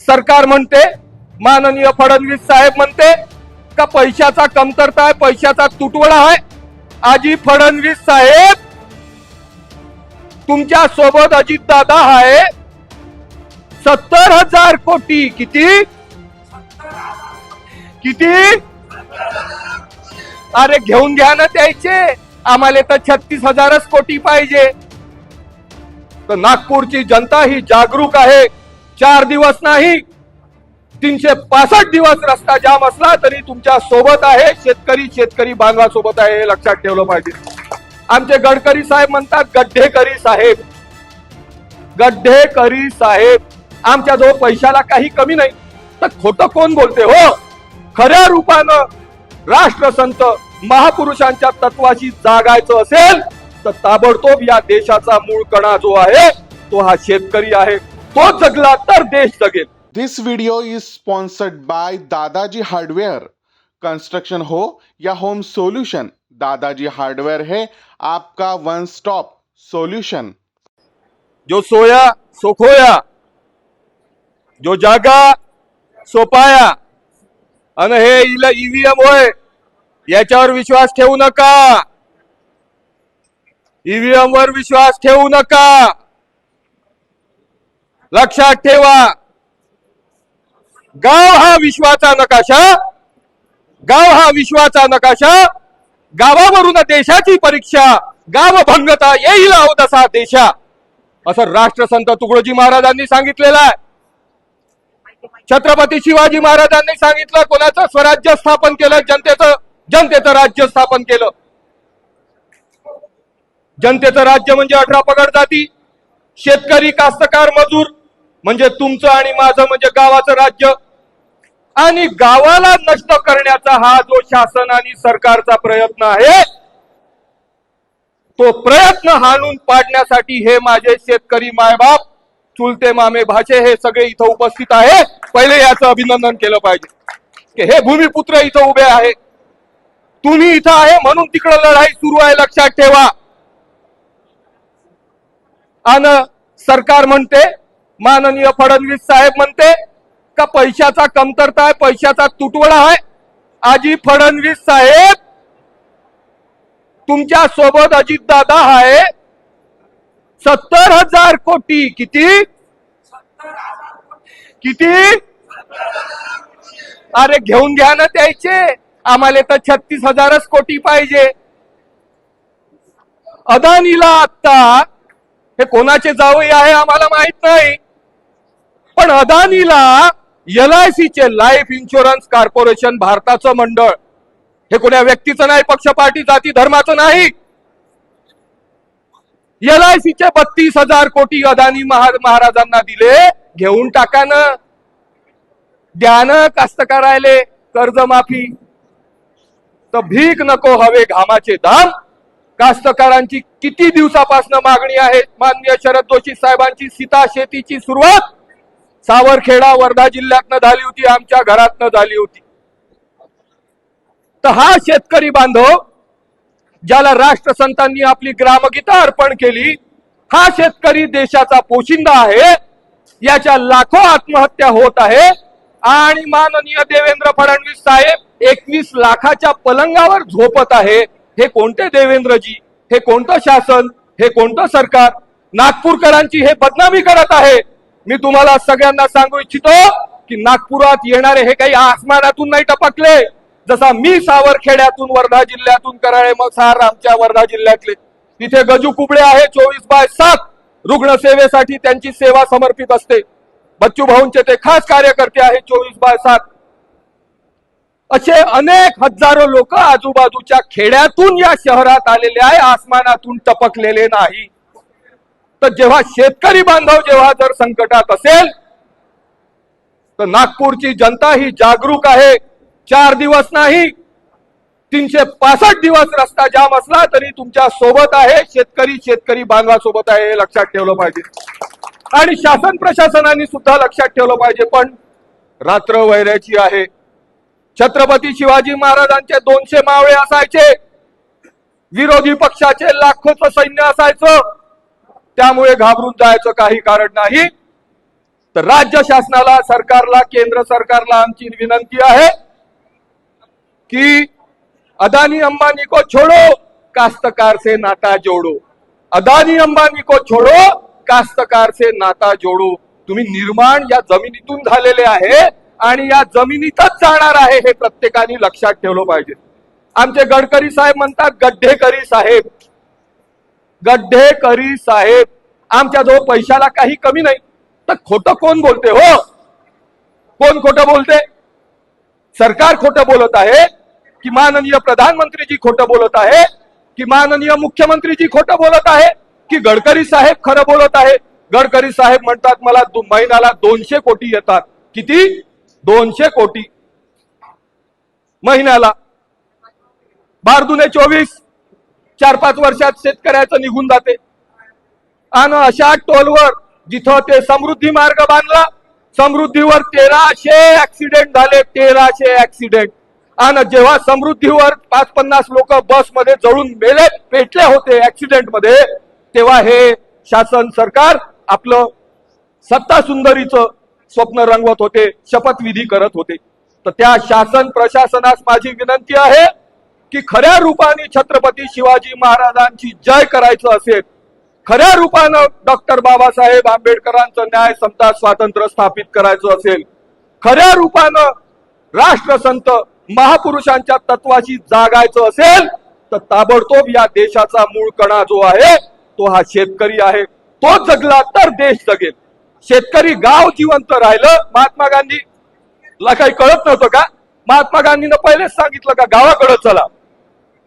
सरकार म्हणते माननीय फडणवीस साहेब म्हणते का पैशाचा कमतरता आहे पैशाचा तुटवडा आहे. आजी फडणवीस साहेब तुमच्यासोबत अजित दादा आहे. सत्तर हजार कोटी किती? किती? अरे घेऊन घ्या ना त्यायचे आम्हाला तर छत्तीस हजारच कोटी पाहिजे. तर नागपूरची जनता ही जागरूक आहे. चार दिवस नाही तीनशे पासष्ट दिवस रस्ता जाम असला तरी तुमच्यासोबत आहे शेतकरी शेतकरी बांधवा सोबत आहे हे लक्षात ठेवलं पाहिजे. आमचे गडकरी साहेब म्हणतात गड्ढेकरी साहेब. गड्ढेकरी साहेब. आमच्या जवळ पैशाला काही कमी नाही. तर खोटं कोण बोलते हो? खऱ्या रूपानं राष्ट्रसंत महापुरुषांच्या तत्वाशी जागायचं असेल तर ताबडतोब या देशाचा मूळ कणा जो आहे तो हा शेतकरी आहे. तो जगला तर देश जगेल. This video is sponsored by Dadaji Hardware. Construction हो या होम सॉल्यूशन दादाजी हार्डवेयर है आपका वन स्टॉप सॉल्यूशन जो सोया सो खोया. जो जागा सो पाया. आणि हे ईव्हीएम होय. याच्यावर विश्वास ठेवू नका. ईव्हीएम वर विश्वास ठेवू नका. लक्षात ठेवा. गाव हा विश्वाचा नकाशा. गाव हा विश्वाचा नकाशा. गावावरून देशाची परीक्षा. गाव भंगता येईल आहो तसा देशा. असं राष्ट्रसंत तुकडोजी महाराजांनी सांगितलेलं आहे. छत्रपती शिवाजी महाराजांनी सांगितलं कोणाचं स्वराज्य स्थापन केलं जनतेचं जनतेचं राज्य स्थापन केलं. जनतेचं राज्य म्हणजे अठरा पगड जाती. शेतकरी कास्तकार मजूर म्हणजे तुमचं आणि माझं म्हणजे गावाचं राज्य. आणि गावाला नष्ट करण्याचा हा जो शासन आणि सरकारचा प्रयत्न आहे तो प्रयत्न हाणून पाडण्यासाठी हे माझे शेतकरी मायबाप चुलते मामे भाचे हे सगळे इथं उपस्थित आहे. पहिले याचं अभिनंदन केलं पाहिजे. की हे भूमिपुत्र इथं उभे आहे. तुम्ही इथं आहे म्हणून तिकडं लढाई सुरू आहे लक्षात ठेवा. आणि सरकार म्हणते माननीय फडणवीस साहेब म्हणते का पैशाचा कमतरता आहे पैशाचा तुटवडा आहे. आजी फडणवीस साहेब तुमच्यासोबत अजित दादा आहे. सत्तर हजार कोटी किती? किती? अरे घेऊन घ्या ना त्याचे. आम्हाला तर छत्तीस हजारच कोटी पाहिजे. अदानीला आता हे कोणाचे जावई आहे आम्हाला माहीत नाही. पण अदानीला एल आय चे लाईफ इन्शुरन्स कॉर्पोरेशन भारताचं मंडळ. हे कोण्या व्यक्तीचं नाही पक्ष पार्टी जाती धर्माचं नाही. एल आय बत्तीस हजार कोटी अदानी महाराजांना दिले घेऊन टाका ना. द्या ना कास्तकारायले कर्जमाफी. तर भीक नको हवे घामाचे दाम. कास्तकारांची किती दिवसापासून मागणी आहे? माननीय शरद जोशी साहेबांची सीता शेतीची सुरुवात. सावरखेडा वर्धा जिल्ह्यातनं झाली होती आमच्या घरातनं झाली होती. तर हा शेतकरी बांधव ज्याला राष्ट्रसंतांनी आपली ग्रामगीता अर्पण केली हा शेतकरी देशाचा पोशिंदा आहे याच्या लाखो आत्महत्या होत आहे आणि माननीय देवेंद्र फडणवीस साहेब एकवीस लाखाच्या पलंगावर झोपत आहे. हे कोणते देवेंद्रजी? हे कोणतं शासन? हे कोणतं सरकार? नागपूरकरांची हे बदनामी करत आहे. मी तुम्हाला सगळ्यांना सांगू इच्छितो की नागपुरात येणारे हे काही आसमानातून नाही टपकले. जसा मी सावरखेड्यातून वर्धा जिल्ह्यातून कराळे मग सार आमच्या वर्धा जिल्ह्यातले. तिथे गजू कुबडे आहे चोवीस बाय सात. रुग्णसेवेसाठी त्यांची सेवा समर्पित असते. बच्चू भाऊंचे ते खास कार्यकर्ते आहेत चोवीस बाय सात. असे अनेक हजारो लोक आजूबाजूच्या खेड्यातून या शहरात आलेले आहे आसमानातून टपकलेले नाही. तर जेव्हा शेतकरी बांधव जेव्हा जर संकटात असेल तर नागपूरची जनता ही जागरूक आहे. चार दिवस नाही तीनशे पासष्ट दिवस रस्ता जाम असला तरी तुमच्यासोबत आहे. शेतकरी शेतकरी बांधवा सोबत आहे हे लक्षात ठेवलं पाहिजे. आणि शासन प्रशासनाने सुद्धा लक्षात ठेवलं पाहिजे. पण रात्र वैऱ्याची आहे. छत्रपती शिवाजी महाराजांचे दोनशे मावळे असायचे. विरोधी पक्षाचे लाखोचं सैन्य असायचं. त्यामुळे घाबरून जायचं काही कारण नाही. तर राज्य शासनाला सरकारला केंद्र सरकारला आमची विनंती आहे कि अदानी अंबानी को छोड़ो कास्तकार से नाता जोड़ो. अदानी अंबानी को छोड़ो कास्तकार से नाता जोड़ो. तुम्ही निर्माण या जमिनीतून झालेले आहे आणि या जमिनीतच जाणार आहे हे प्रत्येकाने लक्षात ठेवलं पाहिजे. आमचे गडकरी साहेब म्हणतात गड्ढेकरी साहेब गड्ढेकरी साहेब. आमच्या जवळ पैशाला काही कमी नाही. तर खोटं कोण बोलते हो? कोण खोटं बोलते? सरकार खोटं बोलत आहे. की माननीय प्रधानमंत्रीजी खोटं बोलत आहे. की माननीय मुख्यमंत्रीजी खोटं बोलत आहे. की गडकरी साहेब खरं बोलत आहे. गडकरी साहेब म्हणतात मला महिन्याला दोनशे कोटी येतात. किती? दोनशे कोटी. महिन्याला. बारदुने चोवीस. चार पाच वर्षात शेतकऱ्याचं निघून जाते. आणि अशा टोलवर जिथं ते समृद्धी मार्ग बांधला समृद्धीवर तेराशे ऍक्सिडेंट झाले तेराशे ऍक्सिडेंट आणि जेव्हा समृद्धीवर पाच पन्नास लोक बसमध्ये जळून मेले पेटले होते ऍक्सिडेंटमध्ये तेव्हा हे शासन सरकार आपलं सत्ता सुंदरीचं स्वप्न रंगवत होते शपथविधी करत होते. तर त्या शासन प्रशासनास माझी विनंती आहे की खऱ्या रूपाने छत्रपती शिवाजी महाराजांची जय करायचं असेल खऱ्या रूपानं डॉक्टर बाबासाहेब आंबेडकरांचं न्याय समता स्वातंत्र्य स्थापित करायचं असेल खऱ्या रूपानं राष्ट्रसंत महापुरुषांच्या तत्वाशी जागायचं असेल तर ताबडतोब या देशाचा मूळ कणा जो आहे तो हा शेतकरी आहे. तो जगला तर देश जगेल. शेतकरी गाव जिवंत राहिलं महात्मा गांधी. ला काही कळत नव्हतं का? महात्मा गांधीनं पहिलेच सांगितलं का गावाकडे चला.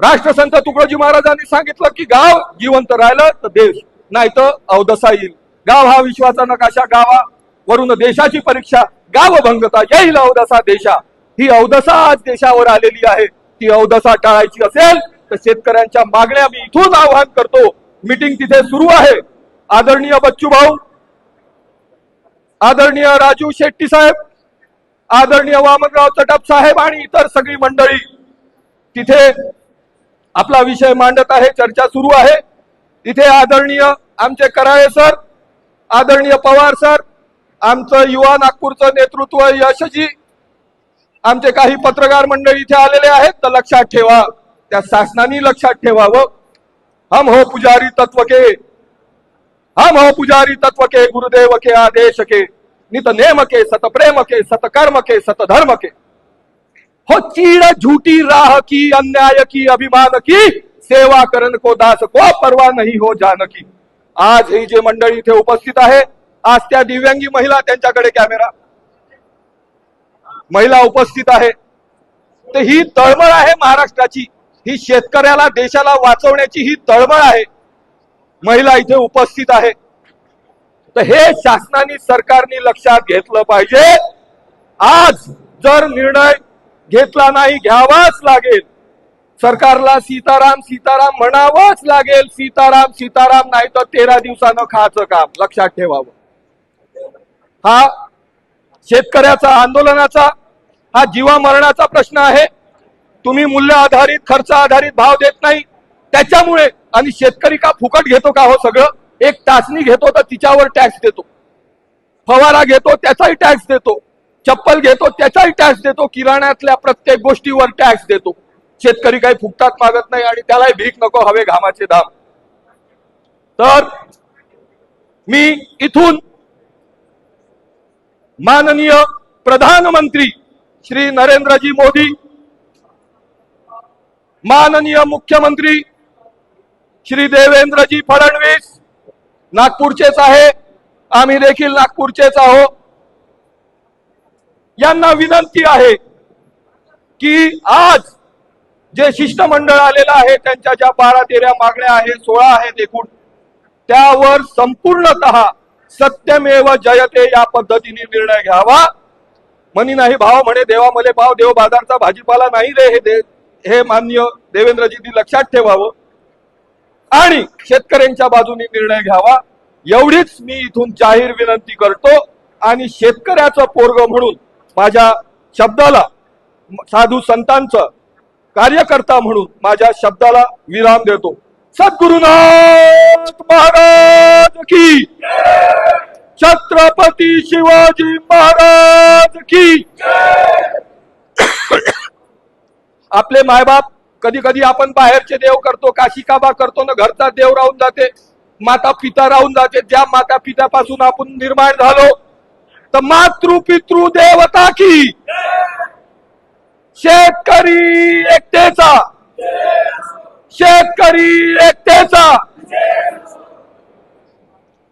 राष्ट्रसंत तुकडोजी महाराजांनी सांगितलं की गाव जिवंत राहिलं तर देश नाही तर अवदसा येईल. गाव हा विश्वाचा नकाशा गावा? वरून देशाची परीक्षा. गाव भंगता येईल अवदसा देशा. ही अवदसा आज देशावर आलेली आहे. ती अवदसा टाळायची असेल तर शेतकऱ्यांच्या मागण्या मी इथून आवाहन करतो. मीटिंग तिथे सुरू आहे. आदरणीय बच्चू भाऊ आदरणीय राजू शेट्टी साहेब आदरणीय वामनराव चटप साहेब आणि इतर सगळी मंडळी तिथे आपला विषय मांडत आहे चर्चा सुरू आहे. इथे आदरणीय आमचे कराळे सर आदरणीय पवार सर आमचं युवा नागपूरचं नेतृत्व यशजी आमचे काही पत्रकार मंडळी इथे आलेले आहेत तर लक्षात ठेवा त्या शासनाने लक्षात ठेवावं. हम हो पुजारी तत्व के हम हो पुजारी तत्व के गुरुदेव के आदेश के नित नेम के सत प्रेम के सत कर्म के सत धर्म के। हो चीड़ झूठी राह की अन्याय की अभिमान की सेवा करण को दास को परवा नाही हो जानकी। आज ही जे मंडळी इथे उपस्थित आहे आज त्या दिव्यांगी महिला त्यांच्याकडे कॅमेरा। महिला उपस्थित आहे। तर ही तळमळ आहे महाराष्ट्राची ही शेतकऱ्याला देशाला वाचवण्याची ही तळमळ आहे। महिला इथे उपस्थित आहे। तर हे शासनाने सरकारने लक्षात घेतलं पाहिजे। आज जर निर्णय घेतला नाही घ्यावाच लागेल. सरकारला सीताराम सीताराम म्हणावंच लागेल. सीताराम सीताराम नाही तर तेरा दिवसानं खायचं काम. लक्षात ठेवावं. हा शेतकऱ्याचा आंदोलनाचा हा जीवा मरणाचा प्रश्न आहे. तुम्ही मूल्य आधारित खर्च आधारित भाव देत नाही. त्याच्यामुळे आणि शेतकरी का फुकट घेतो का हो सगळं? एक टाचणी घेतो तर तिच्यावर टॅक्स देतो. फवारा घेतो त्याचाही टॅक्स देतो. चप्पल घेतो त्याचाही टॅक्स देतो किराण्यातल्या प्रत्येक गोष्टीवर टॅक्स देतो. शेतकरी काही फुकटात मागत नाही आणि त्यालाही भीक नको हवे घामाचे धाम तर मी इथून माननीय प्रधानमंत्री श्री नरेंद्रजी मोदी माननीय मुख्यमंत्री श्री देवेंद्रजी फडणवीस नागपूरचेच आहे. आम्ही देखील नागपूरचेच आहो यांना विनंती आहे की आज जे शिष्टमंडळ आलेलं आहे त्यांच्या ज्या बारा तेरा मागण्या आहेत सोळा आहेत एकूण त्यावर संपूर्णतः सत्यमेव जयते या पद्धतीने निर्णय घ्यावा. म्हणी नाही भाव म्हणे देवा मले भाव देव बाजारचा भाजीपाला नाही रे हे दे हे मान्य देवेंद्रजींनी लक्षात ठेवावं. आणि शेतकऱ्यांच्या बाजूने निर्णय घ्यावा. एवढीच मी इथून जाहीर विनंती करतो. आणि शेतकऱ्याचं पोरग म्हणून माझ्या शब्दाला साधू संतांचं कार्यकर्ता म्हणून माझ्या शब्दाला विराम देतो. सद्गुरुनाथ महाराज की! छत्रपती शिवाजी महाराज की! आपले मायबाप कधी कधी आपण बाहेरचे देव करतो काशिकाबा करतो ना घरचा देव राहून जाते माता पिता राहून जाते ज्या माता पित्यापासून आपण निर्माण झालो तर मातृ पितृ देवता की। शेतकरी एकतेचा शेतकरी एकतेचा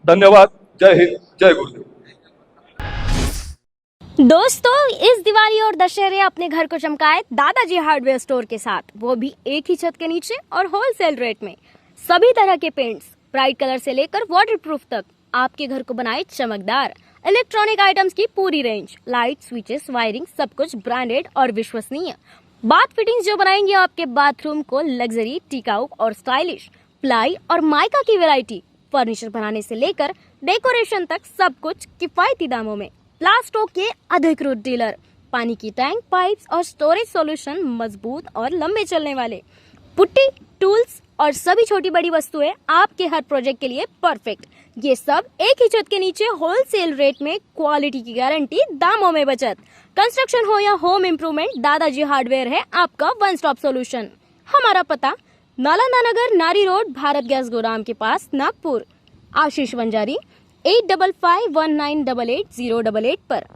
धन्यवाद। जय हिंद। जय गुरुदेव। दोस्तों, इस दिवाली और दशहरे अपने घर को चमकाए दादाजी हार्डवेयर स्टोर के साथ। वो भी एक ही छत के नीचे और होलसेल रेट में। सभी तरह के पेंट्स, ब्राइट कलर से लेकर वाटरप्रूफ तक आपके घर को बनाए चमकदार। इलेक्ट्रॉनिक आइटम्स की पूरी रेंज लाइट स्विचेस वायरिंग सब कुछ ब्रांडेड और विश्वसनीय। बाथ फिटिंग्स जो बनाएँगे आपके बाथरूम को लग्जरी टिकाऊ और स्टाइलिश प्लाई और माइका की वैरायटी फर्नीचर बनाने से लेकर डेकोरेशन तक सब कुछ किफायती दामों में। प्लास्टो के अधिकृत डीलर पानी की टैंक पाइप्स और स्टोरेज सॉल्यूशन मज़बूत और लंबे चलने वाले। पुट्टी टूल्स और सभी छोटी बड़ी वस्तुएँ आपके हर प्रोजेक्ट के लिए परफेक्ट ये सब एक ही छत के नीचे होलसेल रेट में क्वालिटी की गारंटी दामों में बचत। कंस्ट्रक्शन हो या होम इम्प्रूवमेंट दादाजी हार्डवेयर है आपका वन स्टॉप सोल्यूशन हमारा पता, नालंदा नगर, नारी रोड, भारत गैस गोदाम के pass, Nagpur. Ashish Wanjari eight double five one nine double eight zero double eight पर।